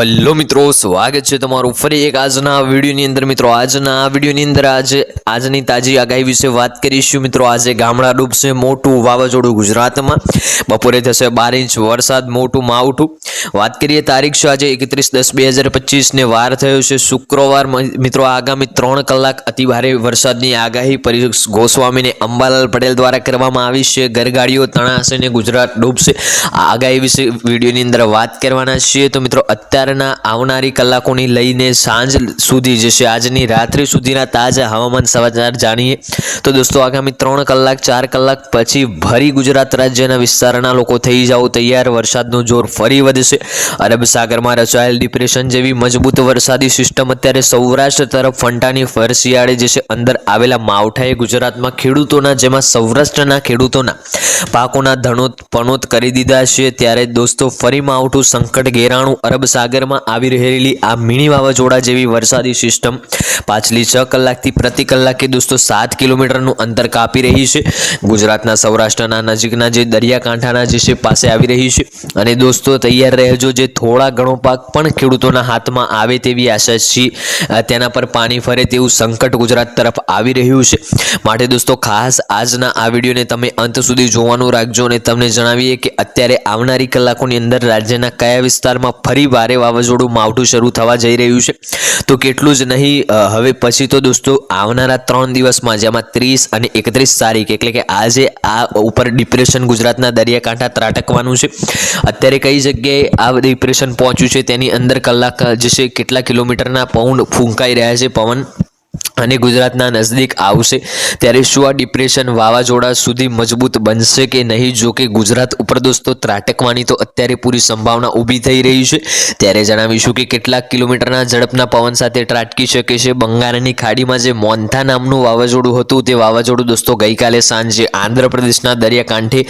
Hello મિત્રો, સ્વાગત છે તમારું ફરી એક આજના વિડીયોની અંદર. મિત્રો, આજના વિડીયોની અંદર આજે આજની તાજી આગાહી વિશે વાત કરીશું. મિત્રો, આજે ગામડા ડૂબશે મોટું વાવાઝોડું ગુજરાતમાં. બપોરે થશે બાર ઇંચ વરસાદ, મોટું માવઠું. વાત કરીએ તારીખ છે આજે એકત્રીસ દસ બે હજાર પચીસને. વાર થયો છે શુક્રવાર. મિત્રો, આગામી ત્રણ કલાક અતિ ભારે વરસાદની આગાહી પરેશ ગોસ્વામીને અંબાલાલ પટેલ દ્વારા કરવામાં આવી છે. ગરગાડીઓ તણાશે ને ગુજરાત ડૂબશે. આ આગાહી વિશે વિડીયોની અંદર વાત કરવાના છીએ. તો મિત્રો અત્યારના આવનારી કલાકોની લઈને સાંજ સુધી જે છે, આજની રાત્રિ સુધીના તાજા હવામાન સમાચાર જાણીએ. તો દોસ્તો, આગામી ત્રણ કલાક, ચાર કલાક પછી ફરી ગુજરાત રાજ્યના વિસ્તારના લોકો થઈ જાઓ, તૈયાર. વરસાદનું જોર ફરી વધશે. અરબ સાગરમાં રચાયેલ ડિપ્રેશન જેવી મજબૂત વરસાદી સિસ્ટમ અત્યારે સૌરાષ્ટ્ર તરફ ફંટાની ફરશિયાળે જે છે, અંદર આવેલા માવઠાએ ગુજરાતમાં ખેડૂતોના, જેમાં સૌરાષ્ટ્રના ખેડૂતોના પાકોના ધણોત પણોત કરી દીધા છે. ત્યારે દોસ્તો, ફરી માવઠું સંકટ ઘેરાણું. અરબ સાગરમાં આવી રહેલી આ મિની વાવાઝોડા જેવી વરસાદી સિસ્ટમ પાછલી છ કલાકથી પ્રતિ કલાકે દોસ્તો સાત કિલોમીટરનું અંતર કાપી રહી છે. ગુજરાતના સૌરાષ્ટ્રના નજીકના જે દરિયાકાંઠાના જે છે પાસે આવી રહી છે. અને દોસ્તો તૈયાર રહેજો જે થોડા ઘણો પાક પણ ખેડૂતોના હાથમાં આવે તેવી આશા છે. તેના પર પાણી ફરે તેવું સંકટ ગુજરાત તરફ આવી રહ્યું છે. માટે દોસ્તો ખાસ આજના આ વિડીયોને તમે અંત સુધી જોવાનું રાખજો અને તમને જણાવીએ કે અત્યારે આવનારી કલાકોની અંદર રાજ્યના કયા વિસ્તારમાં ફરી ભારે વાવાઝોડું માવઠું શરૂ થવા જઈ રહ્યું છે. તો કેટલું જ નહીં હવે પછી તો દોસ્તો આવનારા ત્રણ દિવસમાં જેમાં ત્રીસ અને એકત્રીસ તારીખ, એટલે કે આજે આ ઉપર ડિપ્રેશન ગુજરાતના દરિયાકાંઠા ત્રાટકવાનું છે. અત્યારે કઈ જગ્યાએ આ ડિપ્રેશન પહોંચ્યું છે તેની અંદર કલાક જે છે, કેટલા કિલોમીટરના પવન ફૂંકાઈ રહ્યા છે પવન? અને ગુજરાતના નજદીક આવશે, ત્યારે શું આ ડિપ્રેશન વાવાઝોડા સુધી મજબૂત બનશે કે નહીં? જો કે ગુજરાત ઉપર દોસ્તો ત્રાટકવાની તો અત્યારે પૂરી સંભાવના ઊભી થઈ રહી છે. ત્યારે જણાવીશું કે કેટલાક કિલોમીટરના ઝડપના પવન સાથે ત્રાટકી શકે છે. બંગાળની ખાડીમાં જે મોન્થા નામનું વાવાઝોડું હતું, તે વાવાઝોડું દોસ્તો ગઈકાલે સાંજે આંધ્રપ્રદેશના દરિયાકાંઠે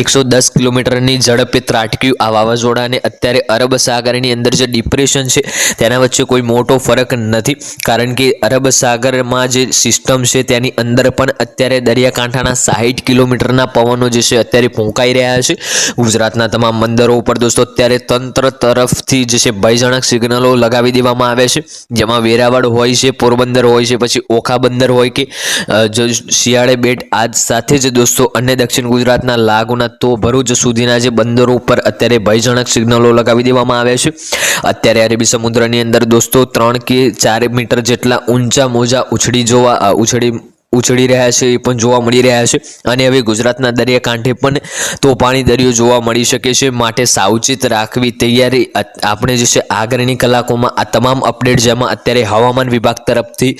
એકસો દસ કિલોમીટરની ઝડપે ત્રાટક્યું આ વાવાઝોડાને અત્યારે અરબ સાગરની અંદર જે ડિપ્રેશન છે, તેના વચ્ચે કોઈ મોટો ફરક નથી. કારણ કે અરબ સાગરમાં જે સિસ્ટમ છે તેની અંદર પણ અત્યારે દરિયાકાંઠાના સાહીઠ કિલોમીટરના પવનો જે છે અત્યારે ફૂંકાઈ રહ્યા છે. ગુજરાતના તમામ બંદરો ઉપર દોસ્તો અત્યારે તંત્ર તરફથી જે છે ભયજનક સિગ્નલો લગાવી દેવામાં આવે છે. જેમાં વેરાવળ હોય છે, પોરબંદર હોય છે, પછી ઓખા બંદર હોય કે શિયાળે બેટ આજ સાથે જ દોસ્તો અને દક્ષિણ ગુજરાતના લાગુના તો ભરૂચ સુધીના જે બંદરો ઉપર અત્યારે ભયજનક સિગ્નલો લગાવી દેવામાં આવે છે. અત્યારે અરબી સમુદ્રની અંદર દોસ્તો ત્રણ કે ચાર મીટર જેટલા ઊંચા મોજા ઉછળી જોવા ઉછળી ઉછળી રહ્યા છે, એ પણ જોવા મળી રહ્યા છે. અને હવે ગુજરાતના દરિયાકાંઠે પણ તોફાની દરિયો જોવા મળી શકે છે. માટે સાવચેત રાખવી તૈયારી આપણે જે છે આગળની કલાકોમાં આ તમામ અપડેટ જેમાં અત્યારે હવામાન વિભાગ તરફથી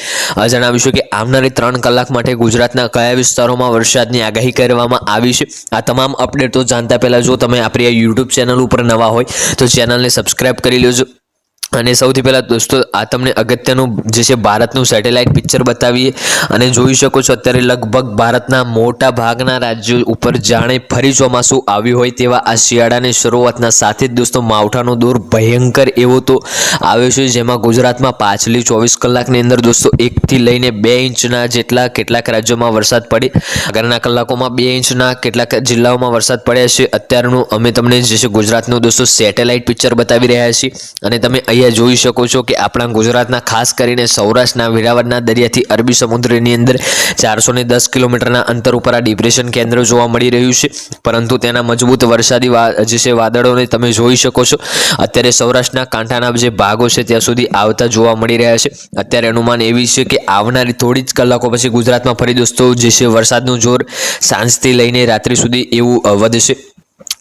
જણાવીશું કે આવનારી ત્રણ કલાક માટે ગુજરાતના કયા વિસ્તારોમાં વરસાદની આગાહી કરવામાં આવી છે. આ તમામ અપડેટો જાણતા પહેલાં જો તમે આપણી આ યુટ્યુબ ચેનલ ઉપર નવા હોય, તો ચેનલને સબસ્ક્રાઈબ કરી લેજો. અને સૌથી પહેલાં દોસ્તો, આ તમને અગત્યનું જે છે ભારતનું સેટેલાઇટ પિક્ચર બતાવીએ. અને જોઈ શકો છો, અત્યારે લગભગ ભારતના મોટા ભાગના રાજ્યો ઉપર જાણે ફરી ચોમાસું આવ્યું હોય તેવા આ શિયાળાની શરૂઆતના સાથે જ દોસ્તો, માવઠાનો દોર ભયંકર એવો તો આવ્યો છે, જેમાં ગુજરાતમાં પાછલી ચોવીસ કલાકની અંદર દોસ્તો, એકથી લઈને બે ઇંચના જેટલા કેટલાક રાજ્યોમાં વરસાદ પડે. આગળના કલાકોમાં બે ઇંચના કેટલાક જિલ્લાઓમાં વરસાદ પડ્યા છે. અત્યારનું અમે તમને જે છે ગુજરાતનું દોસ્તો સેટેલાઇટ પિક્ચર બતાવી રહ્યા છીએ. અને તમે અહીંયા જોઈ શકો છો કે આપણા ગુજરાતના ખાસ કરીને સૌરાષ્ટ્રના વેરાવળના દરિયાથી અરબી સમુદ્રની અંદર ચારસો ને દસ કિલોમીટરના અંતર ઉપર આ ડિપ્રેશન કેન્દ્ર જોવા મળી રહ્યું છે. પરંતુ તેના મજબૂત વરસાદી જે છે, વાદળોને તમે જોઈ શકો છો. અત્યારે સૌરાષ્ટ્રના કાંઠાના જે ભાગો છે, ત્યાં સુધી આવતા જોવા મળી રહ્યા છે. અત્યારે અનુમાન એવી છે કે આવનારી થોડી જ કલાકો પછી ગુજરાતમાં ફરી દોસ્તો, જે છે, વરસાદનું જોર સાંજથી લઈને રાત્રિ સુધી એવું વધશે.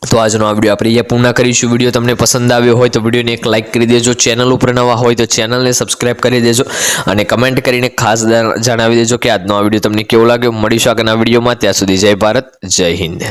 તો આજનો આ વીડિયો આપણે અહીંયા પૂર્ણ કરીશું. વીડિયો તમને પસંદ આવ્યો હોય તો વિડીયોને એક લાઇક કરી દેજો. ચેનલ ઉપર નવા હોય તો ચેનલને સબસ્ક્રાઇબ કરી દેજો અને કમેન્ટ કરીને ખાસ જણાવી દેજો કે આજનો આ વીડિયો તમને કેવો લાગ્યો. મળીશું આગળના વિડીયોમાં. ત્યાં સુધી જય ભારત, જય હિન્દ.